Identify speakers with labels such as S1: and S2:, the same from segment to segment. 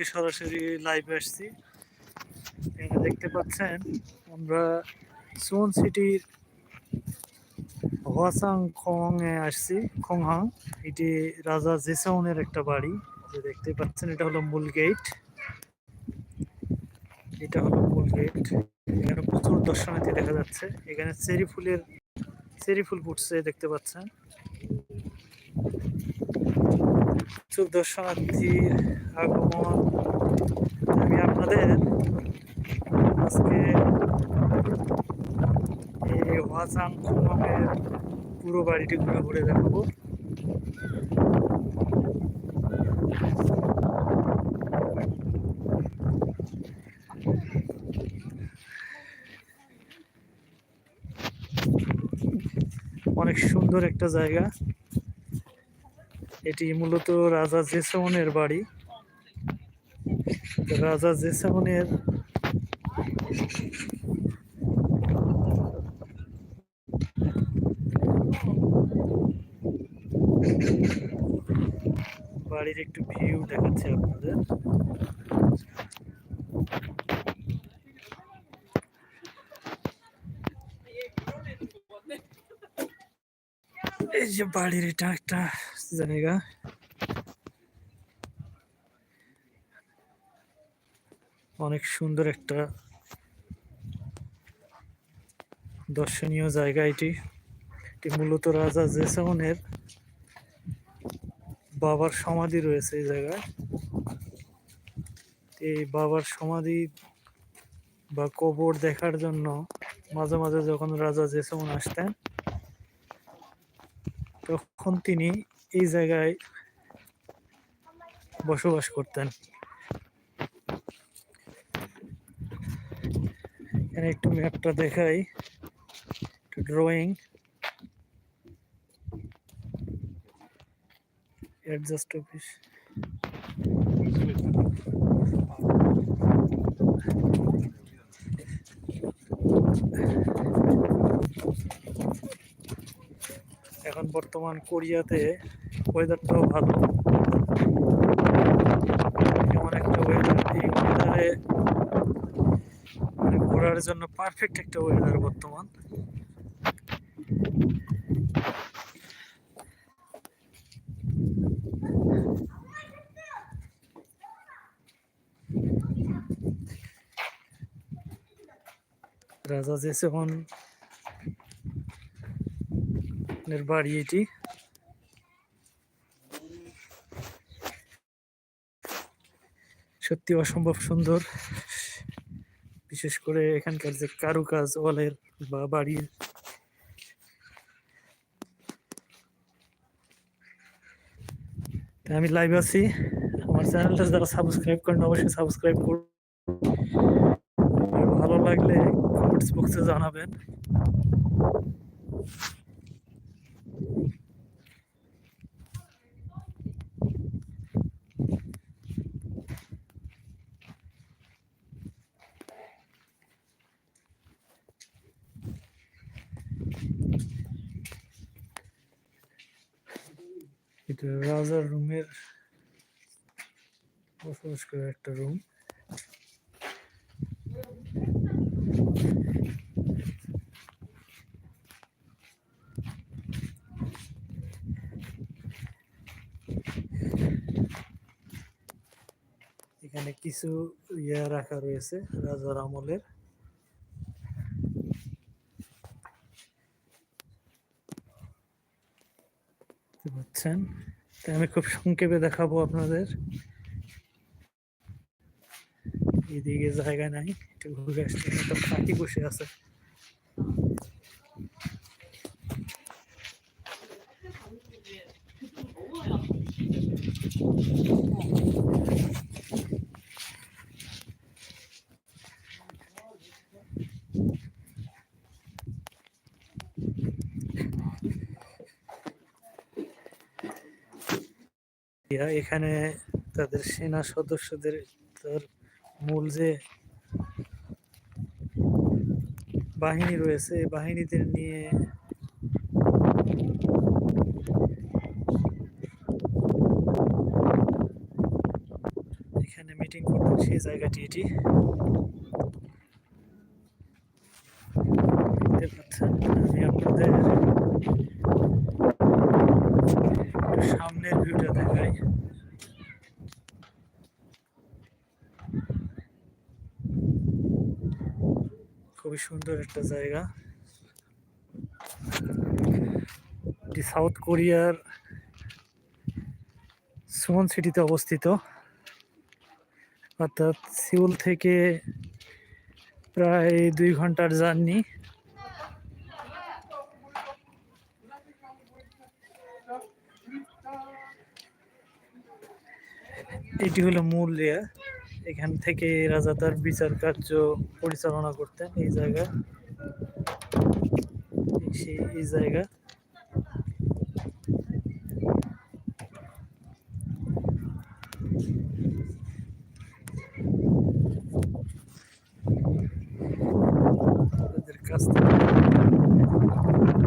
S1: আজকে সরাসরি লাইভে আসছি। এখানে দেখতে পাচ্ছেন, আমরা সুন সিটির হোয়াসাং খং এ আসছি। খংহাং এটি রাজা জেসাউনের একটা বাড়ি। যে দেখতে পাচ্ছেন, এটা হলো মূল গেট এটা হলো মূল গেট এখানে প্রচুর দর্শনার্থী দেখা যাচ্ছে। এখানে চেরি ফুলের, চেরি ফুল ফুটছে, দেখতে পাচ্ছেন। প্রচুর দর্শনার্থীর আগমন আমি আপনাদের আজকে এই ওয়াজাং খুলমের পুরো বাড়িটি ঘুরে ঘুরে দেখাবো। অনেক সুন্দর একটা জায়গা। এটি মূলত রাজা জেসাউনের বাড়ি। রাজা জেসাউনের বাড়ির একটু ভিউ দেখাচ্ছি আপনাদের। এই যে বাড়ির এটা একটা জায়গা। অনেক সুন্দর একটা দর্শনীয় জায়গা এটি। এটি মূলত রাজা জেসাউনের বাবার সমাধি রয়েছে এই জায়গায়। এই বাবার সমাধি বা কবর দেখার জন্য মাঝে মাঝে যখন রাজা জেসাউন আসতেন, তখন তিনি এই জায়গায় বসবাস করতেন। এখানে একটু ম্যাপটা দেখাই, একটু ড্রয়িং অ্যাডজাস্ট অফিস এখন বর্তমান কোরিয়াতে ওয়েদারটাও ভালো। এমন একটা ওয়েদার এই ওয়েদারে ঘোরার জন্য পারফেক্ট একটা ওয়েদার বর্তমান। রাজা জেসেমন এর বাড়ি এটি। সত্যি অসম্ভব সুন্দর। বিশেষ করে এখানকার যে কারুকাজ ওয়ালের বা বাড়ির। আমি লাইভ আছি। আমার চ্যানেলটা যারা সাবস্ক্রাইব করেন, অবশ্যই সাবস্ক্রাইব করুন। ভালো লাগলে কমেন্টস বক্সে জানাবেন। এটা রাজার রুমের বসবাস করে একটা রুম এখানে কিছু ইয়া রাখা রয়েছে রাজার আমলের দেখতে পাচ্ছেন তাই আমি খুব সংক্ষেপে দেখাবো আপনাদের। এদিকে জায়গা নাই, একটু ঘুরে আসছে একটা পাখি বসে আছে। ইয়া এখানে তাদের সেনা সদস্যদের তার মূল যে বাহিনী রয়েছে বাহিনীদের নিয়ে এখানে মিটিং করতেন সেই জায়গাটি এটি দেখতে পাচ্ছেন আমি আপনাদের একটু সামনের ভিউটা দেখাই সুন্দর একটা জায়গা। এটি সাউথ কোরিয়ার সুমন সিটিতে অবস্থিত। অর্থাৎ সিউল থেকে প্রায় দুই ঘণ্টার জার্নি। এটি হলো মূল ইয়ে এখান থেকে রাজা তার বিচার কার্য পরিচালনা করতেন এই জায়গা। এই জায়গা। কাছ থেকে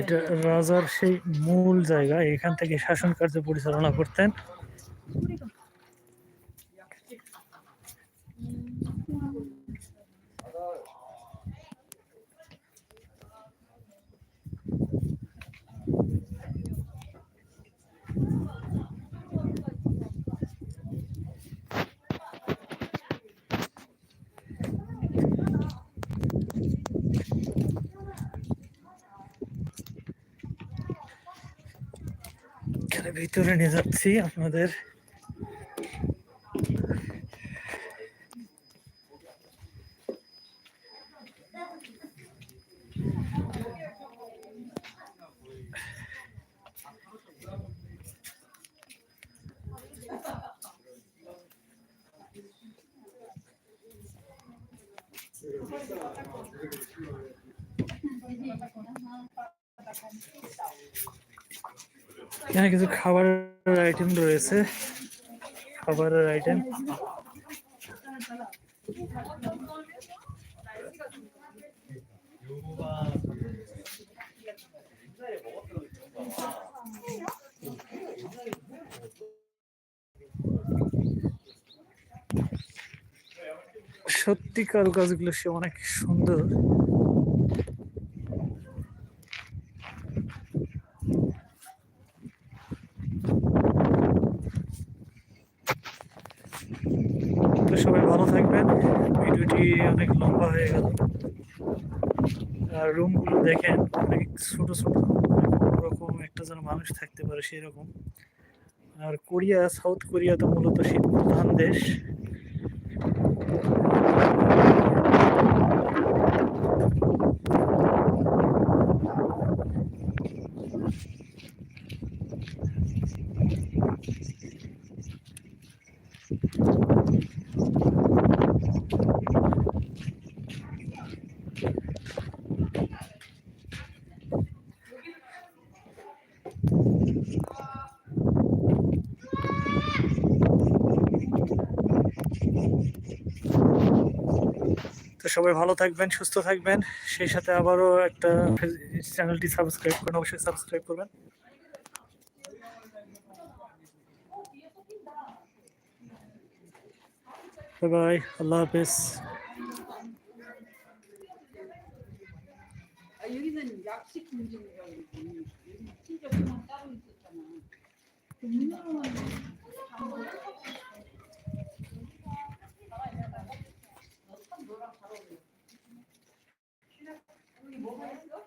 S1: এটা রাজার সেই মূল জায়গা। এখান থেকে শাসন কার্য পরিচালনা করতেন। ভিতরে নিয়ে যাচ্ছি আপনাদের। এখানে কিছু খাবারের আইটেম রয়েছে। খাবারের আইটেম সত্যি কারুকাজগুলো সে অনেক সুন্দর তো সবাই ভালো থাকবেন ভিডিওটি অনেক লম্বা হয়ে গেল আর রুমগুলো দেখেন, অনেক ছোট ছোট রকম একটা যেন মানুষ থাকতে পারে সেই রকম আর কোরিয়া, সাউথ কোরিয়া তো মূলত শীত প্রধান দেশ। সবাই ভালো থাকবেন সুস্থ থাকবেন সেই সাথে আবারও একটা চ্যানেলটি সাবস্ক্রাইব করুন অবশ্যই সাবস্ক্রাইব করবেন বাই আল্লাহ হাফেজ
S2: 아, 여기는 약식 공장이라고 그러지. 여기 진짜 그냥 따로 있었잖아. 그 문으로만 뭐가 있어?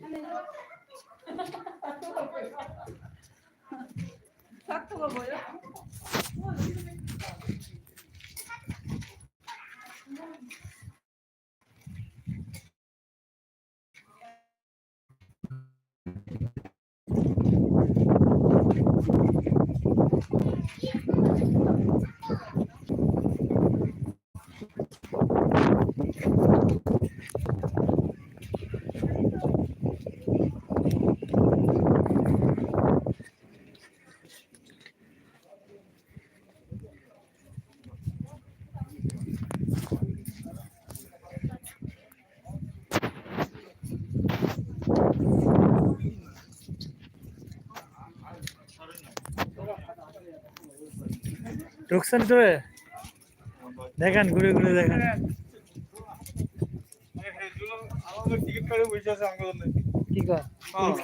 S2: 하면서 닭도가 뭐야?
S1: 와, 여기 ঢুকছেন তো দেখেন ঘুরে ঘুরে দেখেন। কি কর?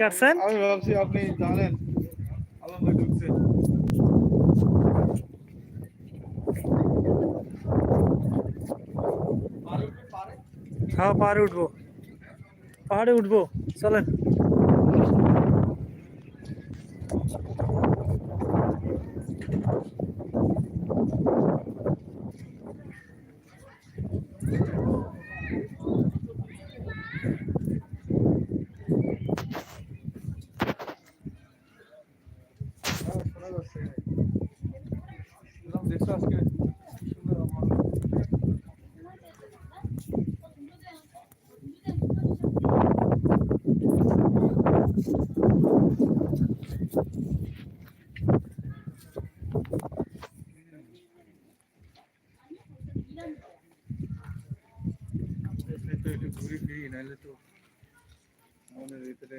S1: কাটছেন
S3: আমি ভাবছি আপনি জানেন। আনন্দ ঢুকছে।
S1: হ্যাঁ পাহাড়ে উঠবো। পাহাড়ে উঠবো চলেন।
S3: আজকে সুন্দর তো একটু ঘুরি ফিরি নাহলে তো আমাদের ভিতরে